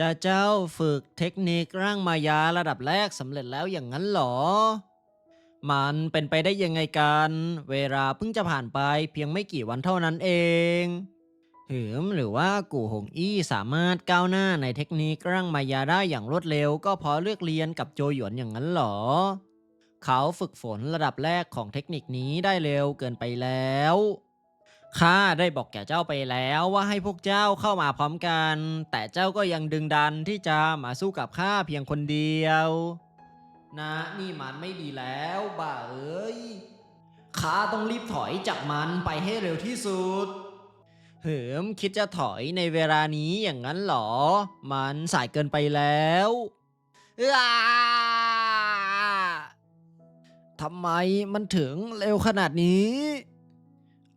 จะเจ้าฝึกเทคนิคร่างมายาระดับแรกสำเร็จแล้วอย่างนั้นหรอ มันเป็นไปได้ยังไงกัน เวลาเพิ่งจะผ่านไปเพียงไม่กี่วันเท่านั้นเองหืมหรือว่ากู่หงอี้สามารถก้าวหน้าในเทคนิคร่างมายาได้อย่างรวดเร็ว ก็เพราะเลือกเรียนกับโจหยวนอย่างนั้นหรอ เขาฝึกฝนระดับแรกของเทคนิคนี้ได้เร็วเกินไปแล้ว ข้าได้บอกแก่เจ้าไปแล้วว่าให้พวกเจ้าเข้ามาพร้อมกัน แต่เจ้าก็ยังดึงดันที่จะมาสู้กับข้าเพียงคนเดียว นะนี่มันไม่ดีแล้วบ้าเอ้ยข้าต้องรีบถอยจากมันไปให้เร็วที่สุด เหิมคิดจะถอยในเวลานี้อย่างนั้นเหรอ มันสายเกินไปแล้วอ้าทำไมมันถึงเร็วขนาดนี้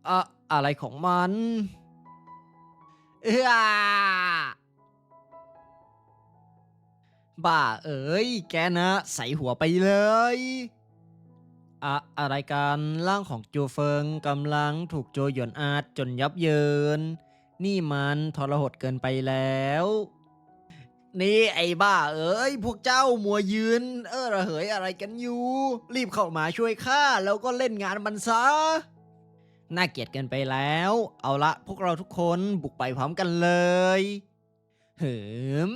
อะ อะไรของมัน เอ้อบ้าเอ๋ย แกนะใส่หัวไปเลย อะอะไรกันร่างของโจเฟิงกำลังถูกโจหยวนอาดจนยับเยิน นี่มันทรหดเกินไปแล้ว นี่ไอ้บ้าเอ๋ย พวกเจ้ามัวยืน เออระเหยอะไรกันอยู่ รีบเข้ามาช่วยข้าแล้วก็เล่นงานมันซะ น่าเกลียดเกินไปแล้ว เอาละพวกเราทุกคนบุกไปพร้อมกันเลยเหิม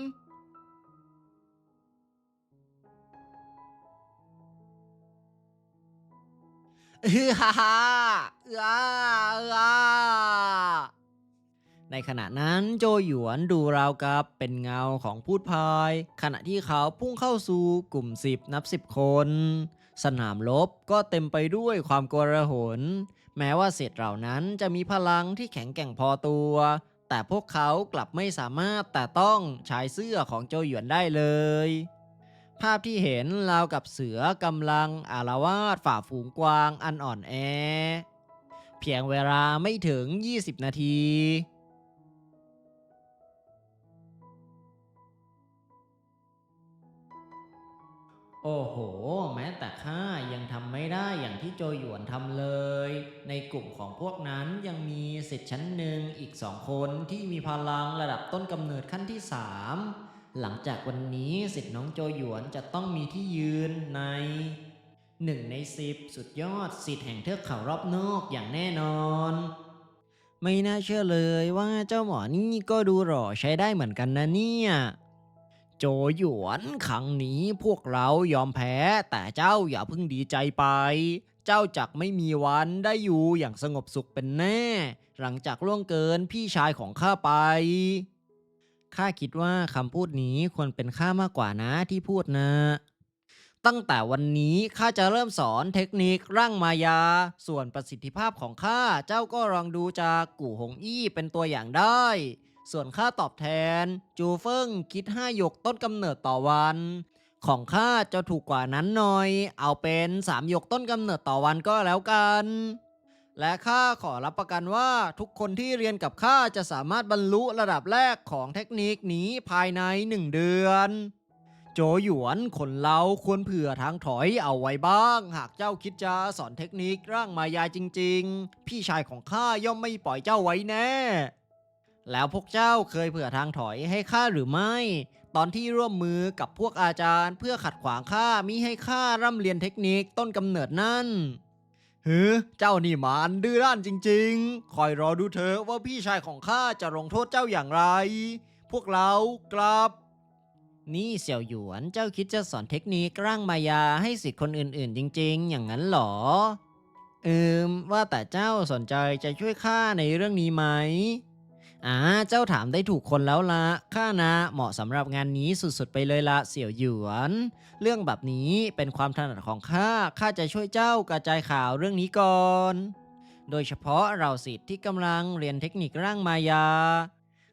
ฮือฮ่าฮ่าอ้าอ้าในขณะนั้นโจหยวนดูราวกับเป็นเงาของพูดพาย ขณะที่เขาพุ่งเข้าสู่กลุ่มสิบนับสิบคน สนามรบก็เต็มไปด้วยความโกลาหล แม้ว่าเศษเหล่านั้นจะมีพลังที่แข็งแกร่งพอตัว แต่พวกเขากลับไม่สามารถแต่ต้องชายเสื้อของโจหยวนได้เลย ภาพที่เห็นราวกับเสือกำลังอารวาสฝ่าฝูงกวางอันอ่อนแอ เพียงเวลาไม่ถึง 20 นาที โอ้โห แม้แต่ข้ายังทำไม่ได้อย่างที่โจหยวนทำเลย ในกลุ่มของพวกนั้นยังมีสิทธิ์ชั้นหนึ่งอีกสองคนที่มีพลังระดับต้นกำเนิดขั้นที่สามหลังจากวันนี้สิทธิ์น้องโจหยวนจะต้องมีที่ยืนในหนึ่งในสิบสุดยอดสิทธิ์แห่งเทือกเขารอบนอกอย่างแน่นอน ไม่น่าเชื่อเลยว่าเจ้าหมอนี่ก็ดูหล่อใช้ได้เหมือนกันนะเนี่ย โจหยวนครั้งนี้พวกเรายอมแพ้แต่เจ้าอย่าเพิ่งดีใจไป เจ้าจักไม่มีวันได้อยู่อย่างสงบสุขเป็นแน่ หลังจากล่วงเกินพี่ชายของข้าไปข้าคิดว่าคำพูดนี้ควรเป็นข้ามากกว่านะที่พูดนะ ตั้งแต่วันนี้ข้าจะเริ่มสอนเทคนิคร่างมายา ส่วนประสิทธิภาพของข้าเจ้าก็ลองดูจากกู่หงอี้เป็นตัวอย่างได้ ส่วนค่าตอบแทน จูเฟิงคิด 5 หยกต้นกำเนิดต่อวัน ของข้าจะถูกกว่านั้นหน่อย เอาเป็น3หยกต้นกำเนิดต่อวันก็แล้วกัน และข้าขอรับประกันว่าทุกคนที่เรียนกับข้าจะสามารถบรรลุระดับแรกของเทคนิคนี้ภายใน 1 เดือนโจหยวนคนเราควรเผื่อทางถอยเอาไว้บ้าง หากเจ้าคิดจะสอนเทคนิคร่างมายาจริง ๆ พี่ชายของข้าย่อมไม่ปล่อยเจ้าไว้แน่ แล้วพวกเจ้าเคยเผื่อทางถอยให้ข้าหรือไม่ ตอนที่ร่วมมือกับพวกอาจารย์ เพื่อขัดขวางข้ามิให้ข้าร่ำเรียนเทคนิคต้นกำเนิดนั่นเฮ้เจ้านี่มันดื้อด้านจริงๆ คอยรอดูเถอะว่าพี่ชายของข้าจะลงโทษเจ้าอย่างไร พวกเรากลับ นี่เสี่ยวหยวนเจ้าคิดจะสอนเทคนิคร่างมายาให้สิทธิ์คนอื่นๆ จริง ๆ อย่างนั้นเหรอเอิมว่าแต่เจ้าสนใจจะช่วยข้าในเรื่องนี้ไหม อ่าเจ้าถามได้ถูกคนแล้วละข้านะเหมาะสำหรับงานนี้สุดๆไปเลยละเสี่ยวหยวน เรื่องแบบนี้เป็นความถนัดของข้าข้าจะช่วยเจ้ากระจายข่าวเรื่องนี้ก่อน โดยเฉพาะเราสิทธิ์ที่กำลังเรียนเทคนิคร่างมายา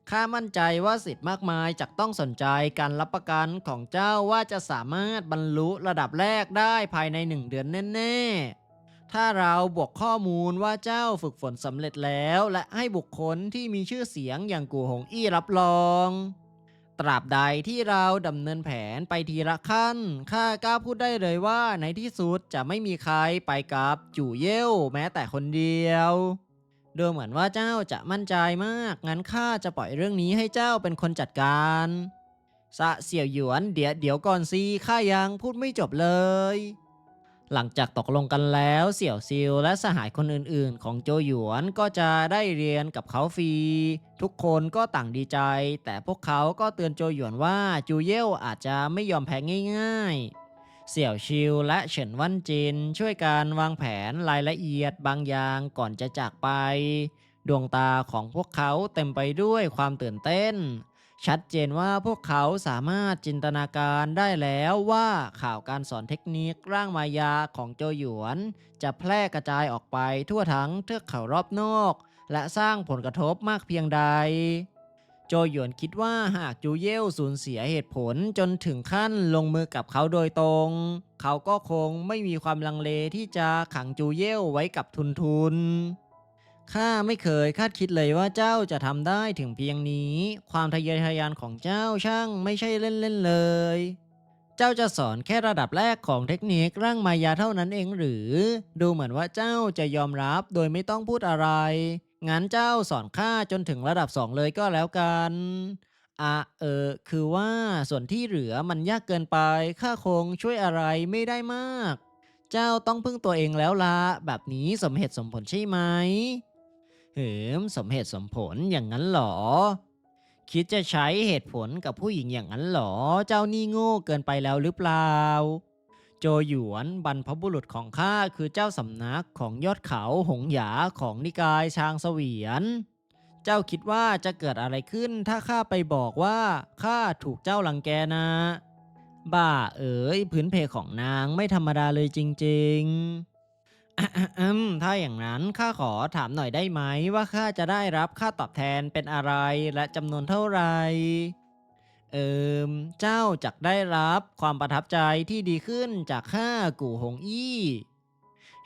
ข้ามั่นใจว่าสิทธิ์มากมายจะต้องสนใจการรับประกันของเจ้าว่าจะสามารถบรรลุระดับแรกได้ภายในหนึ่งเดือนแน่ๆ ถ้าเราบวกข้อมูลว่าเจ้าฝึกฝนสำเร็จแล้ว และให้บุคคลที่มีชื่อเสียงอย่างกูหงอี้รับรอง ตราบใดที่เราดำเนินแผนไปทีละขั้น ข้ากล้าพูดได้เลยว่าในที่สุดจะไม่มีใครไปกับจู่เย่วแม้แต่คนเดียวดูเหมือนว่าเจ้าจะมั่นใจมาก งั้นข้าจะปล่อยเรื่องนี้ให้เจ้าเป็นคนจัดการสะเสี่ยวหยวนเดี๋ยวเดี๋ยวก่อนสิข้ายังพูดไม่จบเลย หลังจากตกลงกันแล้วเสี่ยวซิวและสหายคนอื่นๆ ของโจหยวนก็จะได้เรียนกับเขาฟรี ทุกคนก็ต่างดีใจ แต่พวกเขาก็เตือนโจหยวนว่าจูเย่วอาจจะไม่ยอมแพ้ง่ายๆ เสี่ยวชิวและเฉินวันจิน ช่วยการวางแผนรายละเอียดบางอย่างก่อนจะจากไป ดวงตาของพวกเขาเต็มไปด้วยความตื่นเต้น ชัดเจนว่าพวกเขาสามารถจินตนาการได้แล้วว่าข่าวการสอนเทคนิคร่างมายาของโจหยวน จะแพร่กระจายออกไปทั่วทั้งเทือกเขารอบนอก และสร้างผลกระทบมากเพียงใด โจหยวนคิดว่าหากจูเย่สูญเสียเหตุผลจนถึงขั้นลงมือกับเขาโดยตรง เขาก็คงไม่มีความลังเลที่จะขังจูเย่ไว้กับทุนทุน ข้าไม่เคยคาดคิดเลยว่าเจ้าจะทำได้ถึงเพียงนี้ ความทะเยอทะยานของเจ้าช่างไม่ใช่เล่นๆเลย เจ้าจะสอนแค่ระดับแรกของเทคนิคร่างมายาเท่านั้นเองหรือ ดูเหมือนว่าเจ้าจะยอมรับโดยไม่ต้องพูดอะไร งั้นเจ้าสอนข้าจนถึงระดับสองเลยก็แล้วกันอะเออ คือว่าส่วนที่เหลือมันยากเกินไป ข้าคงช่วยอะไรไม่ได้มาก เจ้าต้องพึ่งตัวเองแล้วละแบบนี้สมเหตุสมผลใช่ไหม เหิมสมเหตุสมผลอย่างนั้นหรอ คิดจะใช้เหตุผลกับผู้หญิงอย่างนั้นหรอ เจ้านี่โง่เกินไปแล้วหรือเปล่า โจหยวนบรรพบุรุษของข้าคือเจ้าสำนักของยอดเขาหงหยาของนิกายชางเสวียน เจ้าคิดว่าจะเกิดอะไรขึ้นถ้าข้าไปบอกว่าข้าถูกเจ้าลังแกนะ บ้าเอ๋ยพื้นเพของนางไม่ธรรมดาเลยจริง ๆ อืมถ้าอย่างนั้นข้าขอถามหน่อยได้ไหมว่าข้าจะได้รับค่าตอบแทนเป็นอะไรและจำนวนเท่าไหร่ เอิมเจ้าจักได้รับความประทับใจที่ดีขึ้นจากข้ากู่หงอี้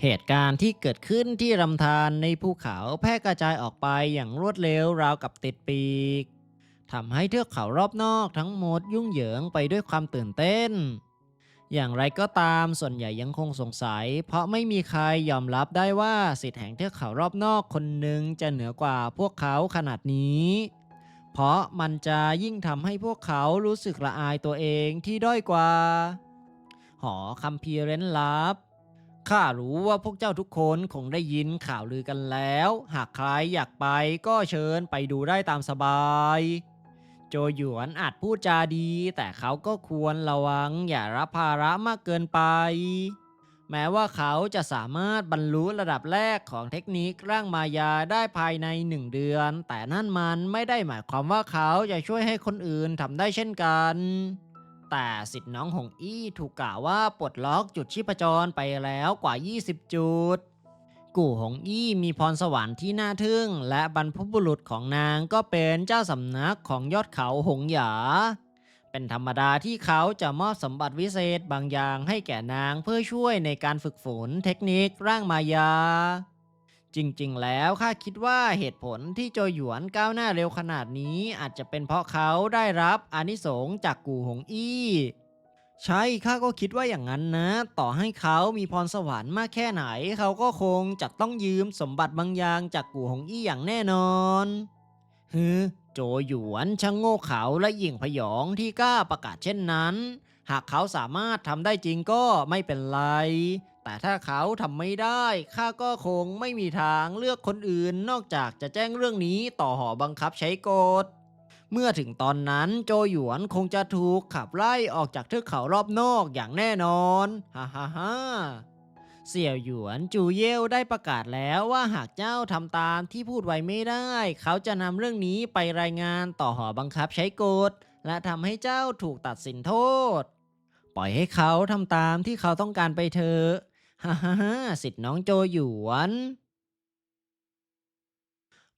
เหตุการณ์ที่เกิดขึ้นที่ลำธารในภูเขาแพร่กระจายออกไปอย่างรวดเร็วราวกับติดปีกทำให้เทือกเขารอบนอกทั้งหมดยุ่งเหยิงไปด้วยความตื่นเต้น อย่างไรก็ตามส่วนใหญ่ยังคงสงสัย เพราะไม่มีใครยอมรับได้ว่าสิทธิ์แห่งเทือกเขารอบนอกคนหนึ่งจะเหนือกว่าพวกเขาขนาดนี้ เพราะมันจะยิ่งทำให้พวกเขารู้สึกละอายตัวเองที่ด้อยกว่า หอคัมภีร์เรนลับข้ารู้ว่าพวกเจ้าทุกคนคงได้ยินข่าวลือกันแล้ว หากใครอยากไปก็เชิญไปดูได้ตามสบาย โจหยวนอาจพูดจาดี แต่เขาก็ควรระวังอย่ารับภาระมากเกินไป แม้ว่าเขาจะสามารถบรรลุระดับแรกของเทคนิคร่างมายาได้ภายในหนึ่งเดือน แต่นั่นมันไม่ได้หมายความว่าเขาจะช่วยให้คนอื่นทำได้เช่นกันแต่สิทธิ์น้องหงอี้ถูกกล่าวว่าปลดล็อกจุดชีพจรไปแล้วกว่า 20 จุด กู่หงอี้มีพรสวรรค์ที่น่าทึ่ง และบรรพบุรุษของนางก็เป็นเจ้าสำนักของยอดเขาหงหยา เป็นธรรมดาที่เขาจะมอบสมบัติวิเศษบางอย่างให้แก่นางเพื่อช่วยในการฝึกฝนเทคนิคร่างมายา จริงๆ แล้วข้าคิดว่าเหตุผลที่โจหยวนก้าวหน้าเร็วขนาดนี้อาจจะเป็นเพราะเขาได้รับอานิสงส์จากกู่หงอี้ ใช่ข้าก็คิดว่าอย่างนั้นนะ ต่อให้เขามีพรสวรรค์มากแค่ไหน เขาก็คงจะต้องยืมสมบัติบางอย่างจากกู่หงอี้อย่างแน่นอนฮือโจหยวนช่างโง่เขลาและหยิ่งพยองที่กล้าประกาศเช่นนั้น หากเขาสามารถทำได้จริงก็ไม่เป็นไร แต่ถ้าเขาทำไม่ได้ข้าก็คงไม่มีทางเลือกคนอื่นนอกจากจะแจ้งเรื่องนี้ต่อหอบังคับใช้กฎ เมื่อถึงตอนนั้นโจหยวนคงจะถูกขับไล่ออกจากเทือกเขารอบนอกอย่างแน่นอนฮ่าฮ่าฮ่าเสี่ยวหยวนจูเย่วได้ประกาศแล้วว่าหากเจ้าทำตามที่พูดไว้ไม่ได้ เขาจะนำเรื่องนี้ไปรายงานต่อหอบังคับใช้กฎ และทำให้เจ้าถูกตัดสินโทษ ปล่อยให้เขาทำตามที่เขาต้องการไปเถอะฮ่าฮ่าฮ่าสิทธิ์น้องโจหยวน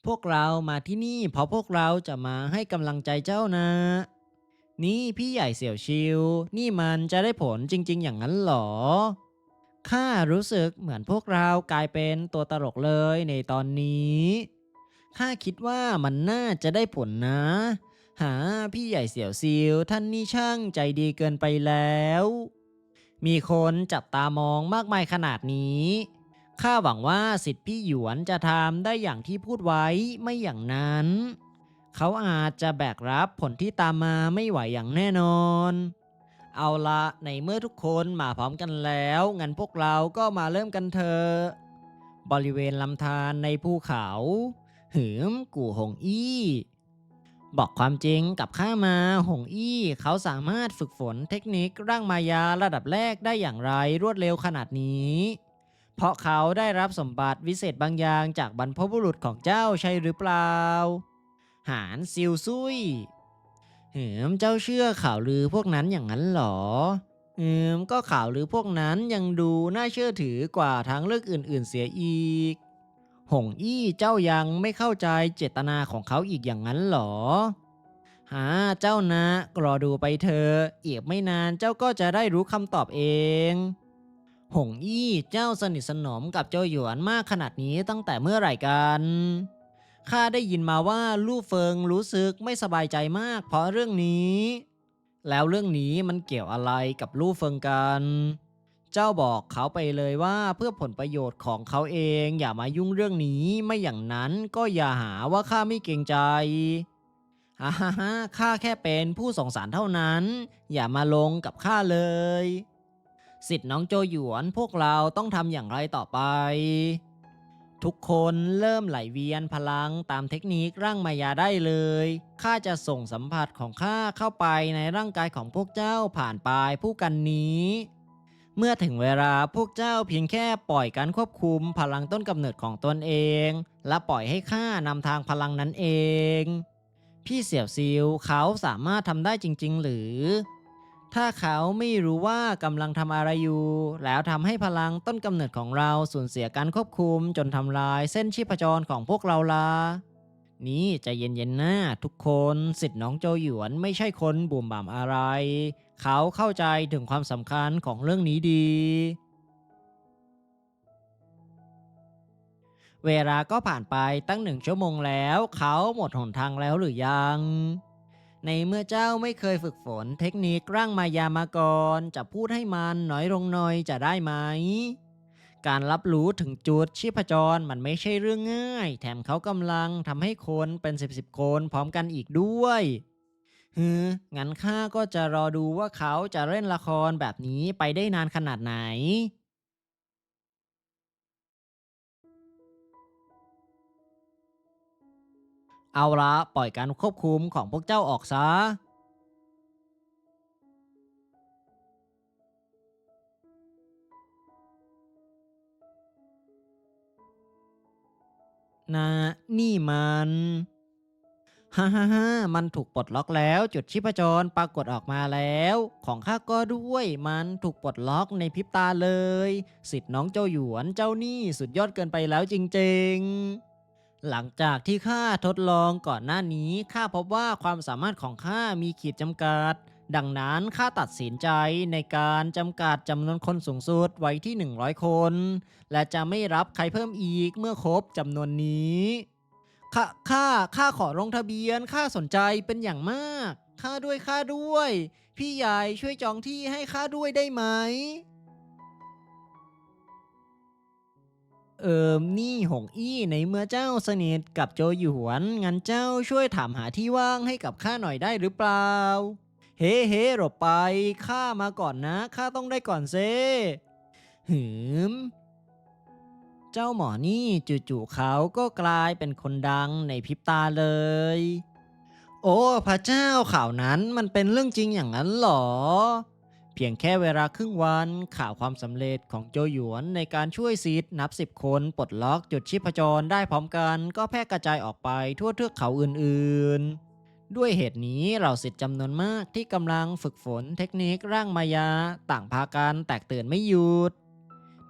พวกเรามาที่นี่เพราะพวกเราจะมาให้กำลังใจเจ้านะ นี่พี่ใหญ่เสี่ยวชิว นี่มันจะได้ผลจริง ๆ อย่างนั้นหรอ ข้ารู้สึกเหมือนพวกเรากลายเป็นตัวตลกเลยในตอนนี้ ข้าคิดว่ามันน่าจะได้ผลนะ หาพี่ใหญ่เสี่ยวซิวท่านนี่ช่างใจดีเกินไปแล้ว มีคนจับตามองมากมายขนาดนี้ ข้าหวังว่าสิทธิพี่หยวนจะทำได้อย่างที่พูดไว้ไม่อย่างนั้น เขาอาจจะแบกรับผลที่ตามมาไม่ไหวอย่างแน่นอน เอาละในเมื่อทุกคนมาพร้อมกันแล้วงั้นพวกเราก็มาเริ่มกันเถอะบริเวณลำธารในภูเขา หืมกู่หงอี้ บอกความจริงกับข้ามาหงอี้เขาสามารถฝึกฝนเทคนิคร่างมายาระดับแรกได้อย่างไรรวดเร็วขนาดนี้ เพราะเขาได้รับสมบัติวิเศษบางอย่างจากบรรพบุรุษของเจ้าใช่หรือเปล่า หานซิวซุยเหืมเจ้าเชื่อข่าวลือพวกนั้นอย่างนั้นหรอเหืมก็ข่าวลือพวกนั้นยังดูน่าเชื่อถือกว่าทางเลือกอื่น ๆ เสียอีก หงอี้เจ้ายังไม่เข้าใจเจตนาของเขาอีกอย่างนั้นหรอ หาเจ้านะรอดูไปเถอะอีกไม่นานเจ้าก็จะได้รู้คำตอบเอง หงอี้เจ้าสนิทสนมกับเจ้าหยวนมากขนาดนี้ตั้งแต่เมื่อไหร่กันข้าได้ยินมาว่าลู่เฟิงรู้สึกไม่สบายใจมาก เพราะเรื่องนี้ แล้วเรื่องนี้มันเกี่ยวอะไรกับลู่เฟิงกัน เจ้าบอกเขาไปเลยว่าเพื่อผลประโยชน์ของเขาเองอย่ามายุ่งเรื่องนี้ไม่อย่างนั้นก็อย่าหาว่าข้าไม่เกรงใจฮ่าฮ่าข้าแค่เป็นผู้สงสารเท่านั้น อย่ามาลงกับข้าเลย สิทธิ์น้องโจหยวนพวกเราต้องทำอย่างไรต่อไป ทุกคนเริ่มไหลเวียนพลังตามเทคนิคร่างมายาได้เลยข้าจะส่งสัมผัสของข้าเข้าไปในร่างกายของพวกเจ้าผ่านปลายผู้กันนี้ เมื่อถึงเวลาพวกเจ้าเพียงแค่ปล่อยการควบคุมพลังต้นกำเนิดของตนเอง และปล่อยให้ข้านำทางพลังนั้นเอง พี่เสี่ยวซิวเขาสามารถทำได้จริง ๆ หรือ ถ้าเขาไม่รู้ว่ากำลังทำอะไรอยู่ แล้วทำให้พลังต้นกำเนิดของเราสูญเสียการควบคุมจนทำลายเส้นชีพจรของพวกเราละนี่ใจเย็นๆนะทุกคนสิทธิ์น้องโจหยวนไม่ใช่คนบุ่มบ่ามอะไร เขาเข้าใจถึงความสำคัญของเรื่องนี้ดี เวลาก็ผ่านไปตั้งหนึ่งชั่วโมงแล้ว เขาหมดหนทางแล้วหรือยัง ในเมื่อเจ้าไม่เคยฝึกฝนเทคนิคร่างมายามาก่อนจะพูดให้มันน้อยลงหน่อยจะได้ไหม การรับรู้ถึงจุดชีพจรมันไม่ใช่เรื่องง่าย แถมเขากำลังทำให้คนเป็นสิบสิบคนพร้อมกันอีกด้วยฮืองั้นข้าก็จะรอดูว่าเขาจะเล่นละครแบบนี้ไปได้นานขนาดไหน เอาละปล่อยการควบคุมของพวกเจ้าออกซะ นะ นี่มัน ฮ่าฮ่าฮ่ามันถูกปลดล็อกแล้ว จุดชีพจรปรากฏออกมาแล้ว ของข้าก็ด้วย มันถูกปลดล็อกในพริบตาเลย สิทธิ์น้องเจ้าหยวนเจ้านี่สุดยอดเกินไปแล้วจริง ๆ หลังจากที่ข้าทดลองก่อนหน้านี้ข้าพบว่าความสามารถของข้ามีขีดจำกัด ดังนั้นข้าตัดสินใจในการจำกัดจำนวนคนสูงสุดไว้ที่ 100 คน และจะไม่รับใครเพิ่มอีกเมื่อครบจำนวนนี้ข้าข้าข้าขอลงทะเบียนข้าสนใจเป็นอย่างมากข้าด้วยข้าด้วย พี่ใหญ่ช่วยจองที่ให้ข้าด้วยได้ไหม เอิมนี่หงอี้ในเมื่อเจ้าสนิทกับโจหยวนงั้นเจ้าช่วยถามหาที่ว่างให้กับข้าหน่อยได้หรือเปล่า เฮ้เฮ้หลบไปข้ามาก่อนนะข้าต้องได้ก่อนเซหืม เจ้าหมอนี่จู่ๆเขาก็กลายเป็นคนดังในพริบตาเลย โอ้ พระเจ้าข่าวนั้นมันเป็นเรื่องจริงอย่างนั้นหรอ เพียงแค่เวลาครึ่งวันข่าวความสำเร็จของโจหยวนในการช่วยซีดนับสิบคนปลดล็อกจุดชีพจรได้พร้อมกันก็แพร่กระจายออกไปทั่วเทือกเขาอื่นๆ ด้วยเหตุนี้เราสิทธิ์จำนวนมากที่กำลังฝึกฝนเทคนิคร่างมายา ต่างพากันแตกตื่นไม่หยุด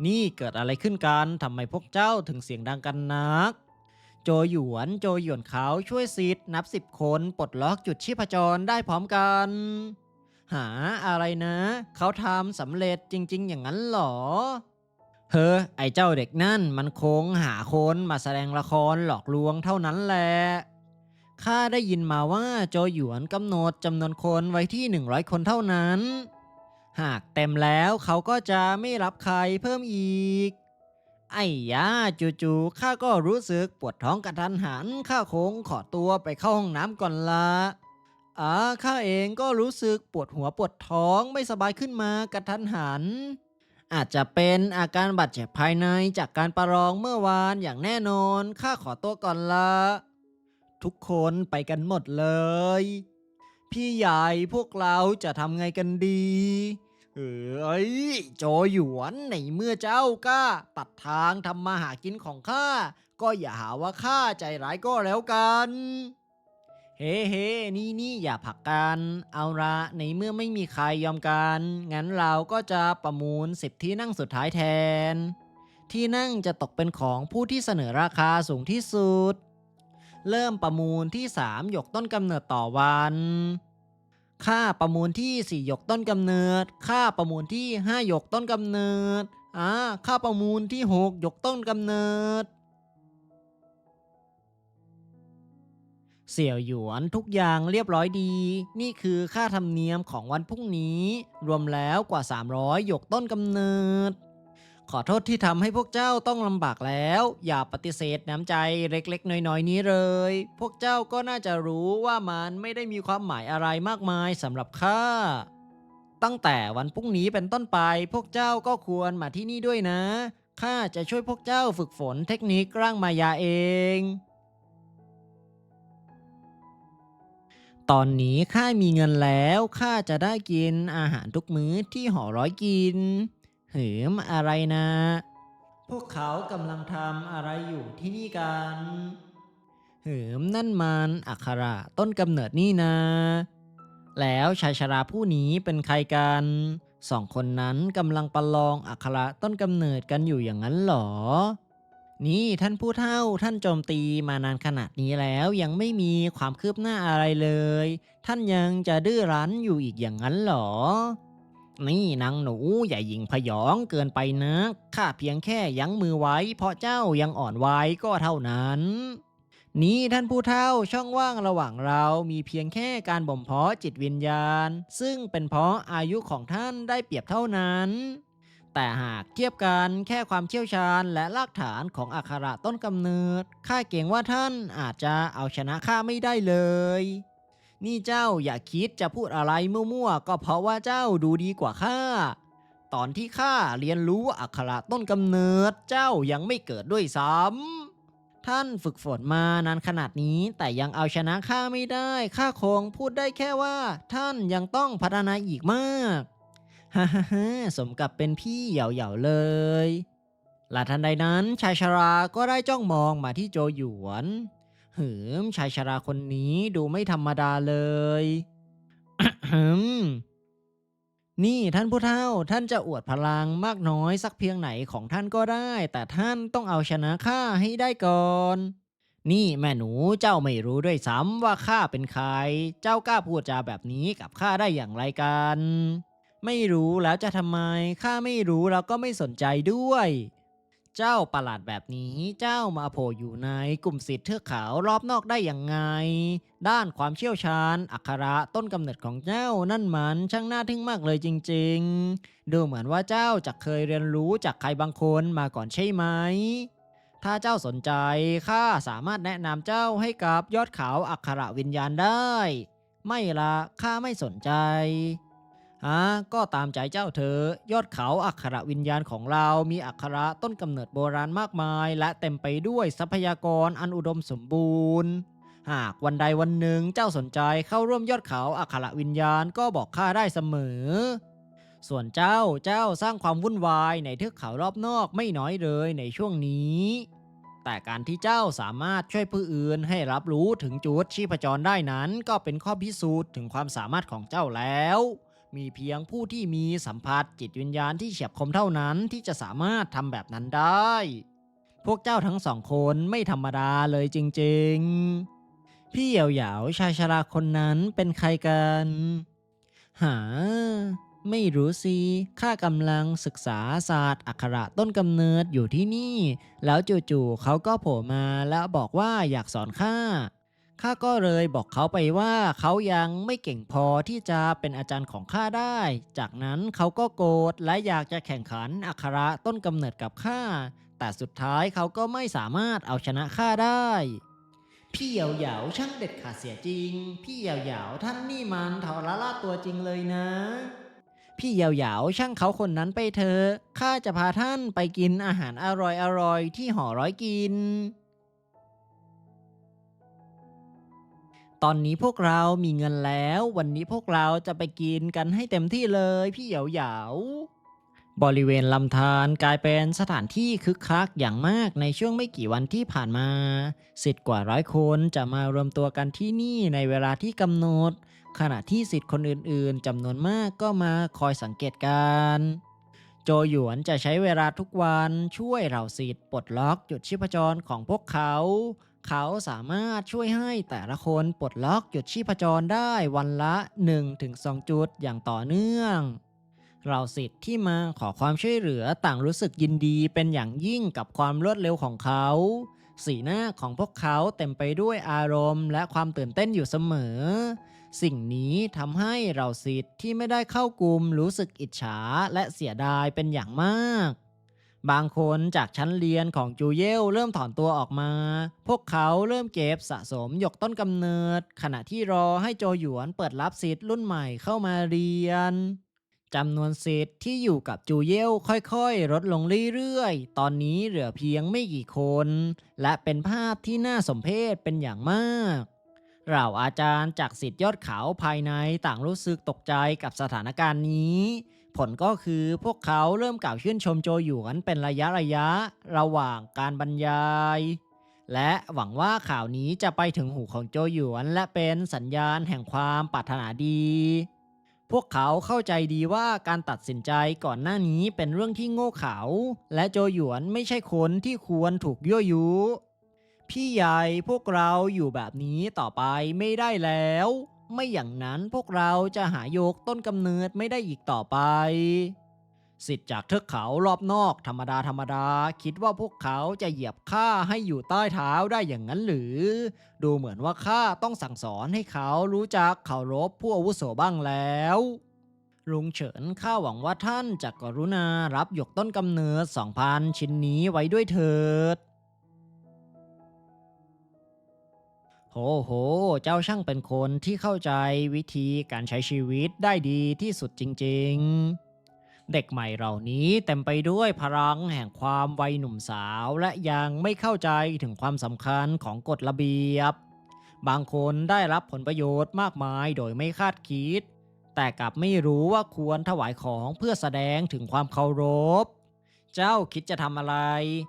นี่เกิดอะไรขึ้นกันทำไมพวกเจ้าถึงเสียงดังกันนักโจหยวนโจหยวนเขาช่วยซีดนับสิบคนปลดล็อกจุดชีพจรได้พร้อมกัน หาอะไรนะ เขาทำสำเร็จจริง ๆ อย่างนั้นหรอ เฮ้อไอเจ้าเด็กนั่นมันคงหาคนมาแสดงละครหลอกลวงเท่านั้นแหละข้าได้ยินมาว่าโจหยวนกำหนดจำนวนคนไว้ที่ 100 คนเท่านั้น หากเต็มแล้วเขาก็จะไม่รับใครเพิ่มอีก ไอ้ยาจู่ๆข้าก็รู้สึกปวดท้องกระทันหันข้าคงขอตัวไปเข้าห้องน้ำก่อนละ อาข้าเองก็รู้สึกปวดหัวปวดท้องไม่สบายขึ้นมากระทันหัน อาจจะเป็นอาการบาดเจ็บภายในจากการประลองเมื่อวานอย่างแน่นอน ข้าขอตัวก่อนละ ทุกคนไปกันหมดเลย พี่ใหญ่พวกเราจะทำไงกันดี เอ้ยโจหยวนในเมื่อเจ้ากล้าตัดทางทำมาหากินของข้า ก็อย่าหาว่าข้าใจร้ายก็แล้วกัน เฮ้เฮนี่นี่อย่าผักกัน เอาละในเมื่อไม่มีใครยอมกัน งั้นเราก็จะประมูลสิบที่นั่งสุดท้ายแทน ที่นั่งจะตกเป็นของผู้ที่เสนอราคาสูงที่สุด เริ่มประมูลที่ 3 หยกต้นกำเนิดต่อวัน ค่าประมูลที่ 4 หยกต้นกำเนิด ค่าประมูลที่ 5 หยกต้นกำเนิด อ่า ค่าประมูลที่ 6 หยกต้นกำเนิด เสี่ยวหยวนทุกอย่างเรียบร้อยดี นี่คือค่าธรรมเนียมของวันพรุ่งนี้ รวมแล้วกว่า 300 หยกต้นกำเนิด ขอโทษที่ทำให้พวกเจ้าต้องลำบากแล้ว อย่าปฏิเสธน้ำใจเล็ก ๆ น้อย ๆ นี้เลย พวกเจ้าก็น่าจะรู้ว่ามันไม่ได้มีความหมายอะไรมากมายสำหรับข้าตั้งแต่วันพรุ่งนี้เป็นต้นไป พวกเจ้าก็ควรมาที่นี่ด้วยนะข้าจะช่วยพวกเจ้าฝึกฝนเทคนิคร่างมายาเอง ตอนนี้ข้ามีเงินแล้วข้าจะได้กินอาหารทุกมื้อที่หอร้อยกิน เหืมอะไรนะ พวกเขากำลังทำอะไรอยู่ที่นี่กัน เหืมนั่นมันอักขระต้นกำเนิดนี่นะ แล้วชายชราผู้นี้เป็นใครกันสองคนนั้นกำลังประลองอักขระต้นกำเนิดกันอยู่อย่างนั้นหรอ นี่ท่านผู้เฒ่าท่านโจมตีมานานขนาดนี้แล้วยังไม่มีความคืบหน้าอะไรเลย ท่านยังจะดื้อรั้นอยู่อีกอย่างนั้นเหรอ นี่นางหนูอย่ายิงพยองเกินไปนะข้าเพียงแค่ยั้งมือไว้ เพราะเจ้ายังอ่อนวัยก็เท่านั้น นี่ท่านผู้เฒ่าช่องว่างระหว่างเรามีเพียงแค่การบ่มเพาะจิตวิญญาณ ซึ่งเป็นเพราะอายุของท่านได้เปรียบเท่านั้น แต่หากเทียบกันแค่ความเชี่ยวชาญและรากฐานของอักขระต้นกำเนิด ข้าเกรงว่าท่านอาจจะเอาชนะข้าไม่ได้เลย นี่เจ้าอย่าคิดจะพูดอะไรมั่วๆ ก็เพราะว่าเจ้าดูดีกว่าข้า ตอนที่ข้าเรียนรู้อักขระต้นกำเนิดเจ้ายังไม่เกิดด้วยซ้ำ ท่านฝึกฝนมานานขนาดนี้แต่ยังเอาชนะข้าไม่ได้ ข้าคงพูดได้แค่ว่า ท่านยังต้องพัฒนาอีกมาก ฮ่าฮ่าฮ่าสมกับเป็นพี่เหย่าๆเลยหลัทันใดนั้นชายชราก็ได้จ้องมองมาที่โจหยวน หืมชายชราคนนี้ดูไม่ธรรมดาเลยหืมนี่ท่านผู้เฒ่าท่านจะอวดพลังมากน้อยสักเพียงไหนของท่านก็ได้ แต่ท่านต้องเอาชนะข้าให้ได้ก่อน นี่แม่หนูเจ้าไม่รู้ด้วยซ้ำว่าข้าเป็นใคร เจ้ากล้าพูดจาแบบนี้กับข้าได้อย่างไรกัน ไม่รู้แล้วจะทำไม ข้าไม่รู้แล้วก็ไม่สนใจด้วย เจ้าประหลาดแบบนี้เจ้ามาโผล่อยู่ในกลุ่มสิทธิ์เทือกเขารอบนอกได้อย่างไง ด้านความเชี่ยวชาญ อักขระต้นกำเนิดของเจ้านั่นมันช่างน่าทึ่งมากเลยจริง ๆ ดูเหมือนว่าเจ้าจะเคยเรียนรู้จากใครบางคนมาก่อนใช่ไหมถ้าเจ้าสนใจข้าสามารถแนะนำเจ้าให้กับยอดเขาอักขระวิญญาณได้ ไม่ละข้าไม่สนใจ ฮะก็ตามใจเจ้าเธอยอดเขาอักขระวิญญาณของเรามีอักขระต้นกำเนิดโบราณมากมาย และเต็มไปด้วยทรัพยากรอันอุดมสมบูรณ์ หากวันใดวันหนึ่งเจ้าสนใจเข้าร่วมยอดเขาอักขระวิญญาณก็บอกข้าได้เสมอ ส่วนเจ้าเจ้าสร้างความวุ่นวายในเทือกเขารอบนอกไม่น้อยเลยในช่วงนี้แต่การที่เจ้าสามารถช่วยผู้อื่นให้รับรู้ถึงจุดชีพจรได้นั้น ก็เป็นข้อพิสูจน์ถึงความสามารถของเจ้าแล้ว มีเพียงผู้ที่มีสัมผัสจิตวิญญาณที่เฉียบคมเท่านั้นที่จะสามารถทำแบบนั้นได้ พวกเจ้าทั้งสองคนไม่ธรรมดาเลยจริงๆ พี่เหยาเหยาชายชราคนนั้นเป็นใครกัน หา ไม่รู้สิข้ากำลังศึกษาศาสตร์อักขระต้นกำเนิดอยู่ที่นี่ แล้วจู่ๆเขาก็โผล่มาแล้วบอกว่าอยากสอนข้า ข้าก็เลยบอกเขาไปว่าเขายังไม่เก่งพอที่จะเป็นอาจารย์ของข้าได้ จากนั้นเขาก็โกรธและอยากจะแข่งขันอักขระต้นกำเนิดกับข้า แต่สุดท้ายเขาก็ไม่สามารถเอาชนะข้าได้ พี่เหยาเหยาช่างเด็ดขาดเสียจริง พี่เหยาเหยาท่านนี่มันทรราตัวจริงเลยนะ พี่เหยาเหยาช่างเขาคนนั้นไปเถอะ ข้าจะพาท่านไปกินอาหารอร่อยๆที่หอร้อยกิน ตอนนี้พวกเรามีเงินแล้ว วันนี้พวกเราจะไปกินกันให้เต็มที่เลยพี่เหยาเหยาบริเวณลำธารกลายเป็นสถานที่คึกคักอย่างมากในช่วงไม่กี่วันที่ผ่านมาสิทธิ์กว่าร้อยคนจะมารวมตัวกันที่นี่ในเวลาที่กำหนด ขณะที่สิทธิ์คนอื่นๆจำนวนมากก็มาคอยสังเกตการโจหยวนจะใช้เวลาทุกวันช่วยเราสิทธิ์ปลดล็อกจุดชีพจรของพวกเขา เขาสามารถช่วยให้แต่ละคนปลดล็อกจุดชีพจรได้วันละ 1-2 จุดอย่างต่อเนื่องเราสิทธิ์ที่มาขอความช่วยเหลือต่างรู้สึกยินดีเป็นอย่างยิ่งกับความรวดเร็วของเขา สีหน้าของพวกเขาเต็มไปด้วยอารมณ์ และความตื่นเต้นอยู่เสมอ สิ่งนี้ทำให้เราสิทธิ์ที่ไม่ได้เข้ากลุ่มรู้สึกอิจฉาและเสียดายเป็นอย่างมาก บางคนจากชั้นเรียนของจูเยลเริ่มถอนตัวออกมา พวกเขาเริ่มเก็บสะสมหยกต้นกำเนิด ขณะที่รอให้โจหยวนเปิดรับสิทธิ์รุ่นใหม่เข้ามาเรียนจำนวนสิทธิ์ที่อยู่กับจูเยลค่อยๆ ลดลงเรื่อยๆ ตอนนี้เหลือเพียงไม่กี่คน และเป็นภาพที่น่าสมเพชเป็นอย่างมากเราอาจารย์จากสิทธิ์ยอดเขาภายในต่างรู้สึกตกใจกับสถานการณ์นี้ ผลก็คือพวกเขาเริ่มกล่าวชื่นชมโจหยวนเป็นระยะระยะระหว่างการบรรยาย และหวังว่าข่าวนี้จะไปถึงหูของโจหยวนและเป็นสัญญาณแห่งความปรารถนาดี พวกเขาเข้าใจดีว่าการตัดสินใจก่อนหน้านี้เป็นเรื่องที่โง่เขลาและโจหยวนไม่ใช่คนที่ควรถูกยั่วยุ พี่ใหญ่พวกเราอยู่แบบนี้ต่อไปไม่ได้แล้ว ไม่อย่างนั้นพวกเราจะหายกต้นกำเนิดไม่ได้อีกต่อไป สิทธิ์จากเทือกเขารอบนอกธรรมดาธรรมดา คิดว่าพวกเขาจะเหยียบข้าให้อยู่ใต้เท้าได้อย่างนั้นหรือ ดูเหมือนว่าข้าต้องสั่งสอนให้เขารู้จักเคารพผู้อาวุโสบ้างแล้วลุงเฉินข้าหวังว่าท่านจะกรุณารับหยกต้นกำเนิด2,000ชิ้นนี้ไว้ด้วยเถิด โหโห เจ้าช่างเป็นคนที่เข้าใจวิธีการใช้ชีวิตได้ดีที่สุดจริง ๆ เด็กใหม่เหล่านี้เต็มไปด้วยพลังแห่งความวัยหนุ่มสาว และยังไม่เข้าใจถึงความสำคัญของกฎระเบียบ บางคนได้รับผลประโยชน์มากมายโดยไม่คาดคิด แต่กลับไม่รู้ว่าควรถวายของเพื่อแสดงถึงความเคารพ เจ้าคิดจะทำอะไร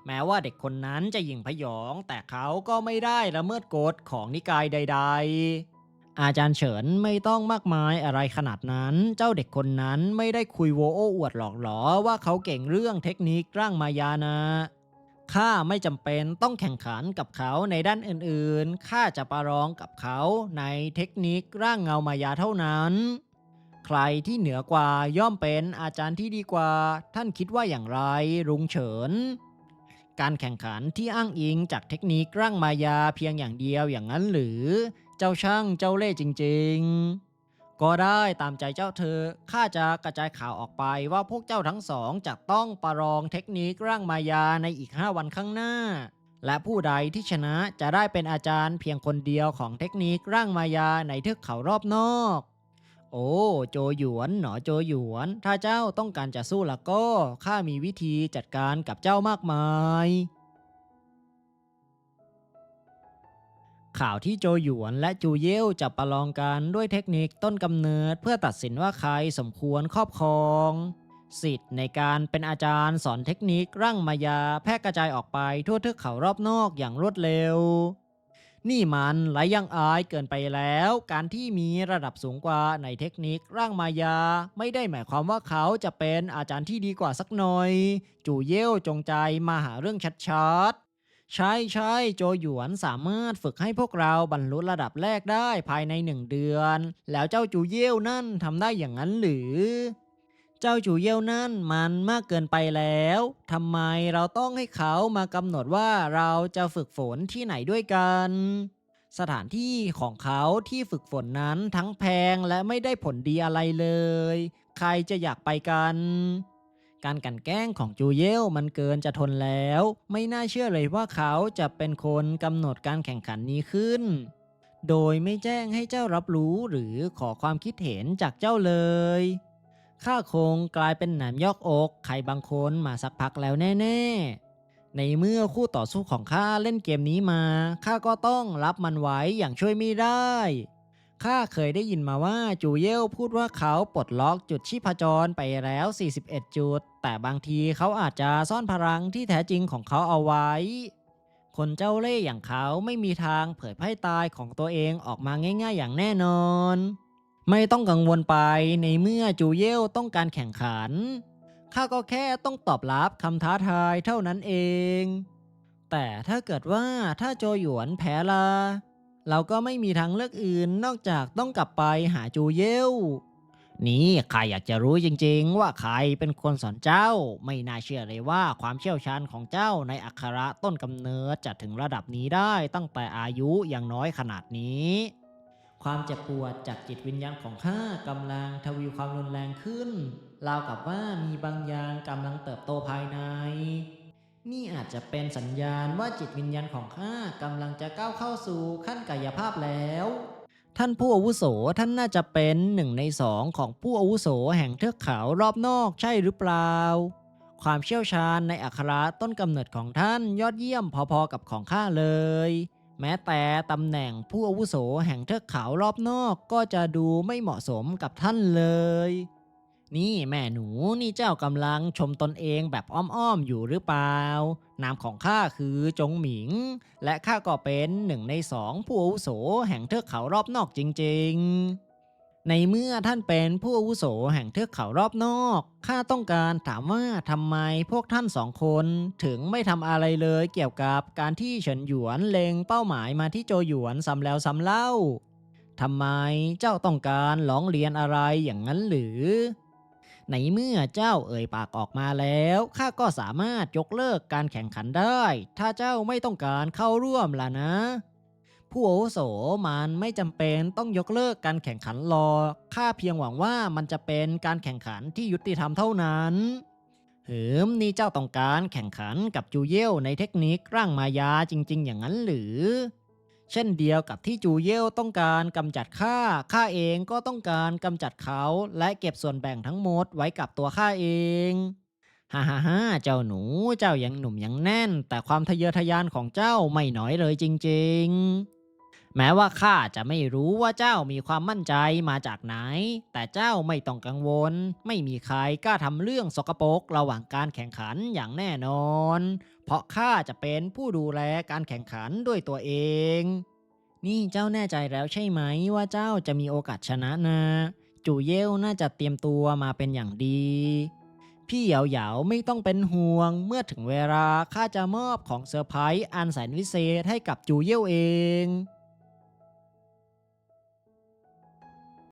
แม้ว่าเด็กคนนั้นจะหยิ่งพยอง แต่เขาก็ไม่ได้ละเมิดกฎของนิกายใด ๆ อาจารย์เฉินไม่ต้องมากมายอะไรขนาดนั้น เจ้าเด็กคนนั้นไม่ได้คุยโวโอ้อวดหรอกหรอว่าเขาเก่งเรื่องเทคนิคร่างมายานะข้าไม่จำเป็นต้องแข่งขันกับเขาในด้านอื่นๆ ข้าจะประลองกับเขาในเทคนิคร่างเงามายาเท่านั้น ใครที่เหนือกว่าย่อมเป็นอาจารย์ที่ดีกว่า ท่านคิดว่าอย่างไรรุงเฉิน การแข่งขันที่อ้างอิงจากเทคนิคร่างมายาเพียงอย่างเดียวอย่างนั้นหรือ เจ้าช่างเจ้าเล่ห์จริง ๆ ก็ได้ตามใจเจ้าเธอข้าจะกระจายข่าวออกไปว่าพวกเจ้าทั้งสองจะต้องประลองเทคนิคร่างมายาในอีก 5 วันข้างหน้าและผู้ใดที่ชนะจะได้เป็นอาจารย์เพียงคนเดียวของเทคนิคร่างมายาในเทือกเขารอบนอก โอ้ โจหยวนหนอโจหยวน ถ้าเจ้าต้องการจะสู้ละก็ข้ามีวิธีจัดการกับเจ้ามากมาย ข่าวที่โจหยวนและจูเย่วจะประลองกันด้วยเทคนิคต้นกำเนิด เพื่อตัดสินว่าใครสมควรครอบครอง สิทธิ์ในการเป็นอาจารย์สอนเทคนิคร่างมายาแพร่กระจายออกไปทั่วเทือกเขารอบนอกอย่างรวดเร็ว นี่มันไรยังอายเกินไปแล้ว การที่มีระดับสูงกว่าในเทคนิคร่างมายา ไม่ได้หมายความว่าเขาจะเป็นอาจารย์ที่ดีกว่าสักหน่อย จู่เย่วจงใจมาหาเรื่องชัดๆ ใช่ใช่โจหยวนสามารถฝึกให้พวกเราบรรลุระดับแรกได้ภายในหนึ่งเดือน แล้วเจ้าจูเย่วนั่นทำได้อย่างนั้นหรือ เจ้าจูเย่วนั่นมันมากเกินไปแล้วทำไมเราต้องให้เขามากำหนดว่าเราจะฝึกฝนที่ไหนด้วยกัน สถานที่ของเขาที่ฝึกฝนนั้นทั้งแพงและไม่ได้ผลดีอะไรเลย ใครจะอยากไปกันการกันแกล้งของจูเยลมันเกินจะทนแล้ว ไม่น่าเชื่อเลยว่าเขาจะเป็นคนกำหนดการแข่งขันนี้ขึ้น โดยไม่แจ้งให้เจ้ารับรู้หรือขอความคิดเห็นจากเจ้าเลย ข้าคงกลายเป็นหนามยอกอกใครบางคนมาสักพักแล้วแน่ๆ ในเมื่อคู่ต่อสู้ของข้าเล่นเกมนี้มาข้าก็ต้องรับมันไว้อย่างช่วยไม่ได้ข้าเคยได้ยินมาว่าจูเยลพูดว่าเขาปลดล็อกจุดชีพจรไปแล้ว 41 จุด แต่บางทีเขาอาจจะซ่อนพลังที่แท้จริงของเขาเอาไว้ คนเจ้าเล่ห์อย่างเขาไม่มีทางเผยไพ่ตายของตัวเองออกมาง่าย ๆ อย่างแน่นอน ไม่ต้องกังวลไปในเมื่อจูเยลต้องการแข่งขัน ข้าก็แค่ต้องตอบรับคำท้าทายเท่านั้นเอง แต่ถ้าเกิดว่าถ้าโจหยวนแพ้ละเราก็ไม่มีทางเลือกอื่นนอกจากต้องกลับไปหาจูเยล นี่ข้าอยากจะรู้จริงๆ ว่าใครเป็นคนสอนเจ้า ไม่น่าเชื่อเลยว่าความเชี่ยวชาญของเจ้าในอักขระต้นกำเนิดจะถึงระดับนี้ได้ตั้งแต่อายุอย่างน้อยขนาดนี้ ความเจ็บปวดจากจิตวิญญาณของข้ากำลังทวีความรุนแรงขึ้น ราวกับว่ามีบางอย่างกำลังเติบโตภายใน นี่อาจจะเป็นสัญญาณว่าจิตวิญญาณของข้ากำลังจะก้าวเข้าสู่ขั้นกายภาพแล้ว ท่านผู้อาวุโสท่านน่าจะเป็นหนึ่งในสองของผู้อาวุโสแห่งเทือกเขารอบนอกใช่หรือเปล่า ความเชี่ยวชาญในอัคราต้นกำเนิดของท่านยอดเยี่ยมพอๆกับของข้าเลย แม้แต่ตำแหน่งผู้อาวุโสแห่งเทือกเขารอบนอกก็จะดูไม่เหมาะสมกับท่านเลย นี่แม่หนูนี่เจ้ากำลังชมตนเองแบบอ้อมๆอยู่หรือเปล่า นามของข้าคือจงหมิง และข้าก็เป็นหนึ่งในสองผู้อาวุโสแห่งเทือกเขารอบนอกจริง ๆ ในเมื่อท่านเป็นผู้อาวุโสแห่งเทือกเขารอบนอก ข้าต้องการถามว่าทำไมพวกท่านสองคนถึงไม่ทำอะไรเลยเกี่ยวกับการที่เฉินหยวนเล็งเป้าหมายมาที่โจหยวนซ้ำแล้วซ้ำเล่าทำไมเจ้าต้องการร้องเรียนอะไรอย่างนั้นหรือ ในเมื่อเจ้าเอ่ยปากออกมาแล้วข้าก็สามารถยกเลิกการแข่งขันได้ ถ้าเจ้าไม่ต้องการเข้าร่วมล่ะนะ ผู้อาวุโสมันไม่จำเป็นต้องยกเลิกการแข่งขันรอข้าเพียงหวังว่ามันจะเป็นการแข่งขันที่ยุติธรรมเท่านั้นเหิมนี่เจ้าต้องการแข่งขันกับจูเยลในเทคนิคร่างมายาจริง ๆ อย่างนั้นหรือ เช่นเดียวกับที่จูเยลต้องการกำจัดข้าข้าเองก็ต้องการกำจัดเขาและเก็บส่วนแบ่งทั้งหมดไว้กับตัวข้าเองฮ่าฮ่าฮ่าเจ้าหนูเจ้ายังหนุ่มยังแน่น แต่ความทะเยอทะยานของเจ้าไม่น้อยเลยจริง ๆ แม้ว่าข้าจะไม่รู้ว่าเจ้ามีความมั่นใจมาจากไหน แต่เจ้าไม่ต้องกังวล ไม่มีใครกล้าทำเรื่องสกปรกระหว่างการแข่งขันอย่างแน่นอน เพราะข้าจะเป็นผู้ดูแลการแข่งขันด้วยตัวเอง นี่เจ้าแน่ใจแล้วใช่ไหมว่าเจ้าจะมีโอกาสชนะนะ จูเยลน่าจะเตรียมตัวมาเป็นอย่างดี พี่เหยาเหยาไม่ต้องเป็นห่วง เมื่อถึงเวลาข้าจะมอบของเซอร์ไพรส์อันแสนวิเศษให้กับจูเยลเอง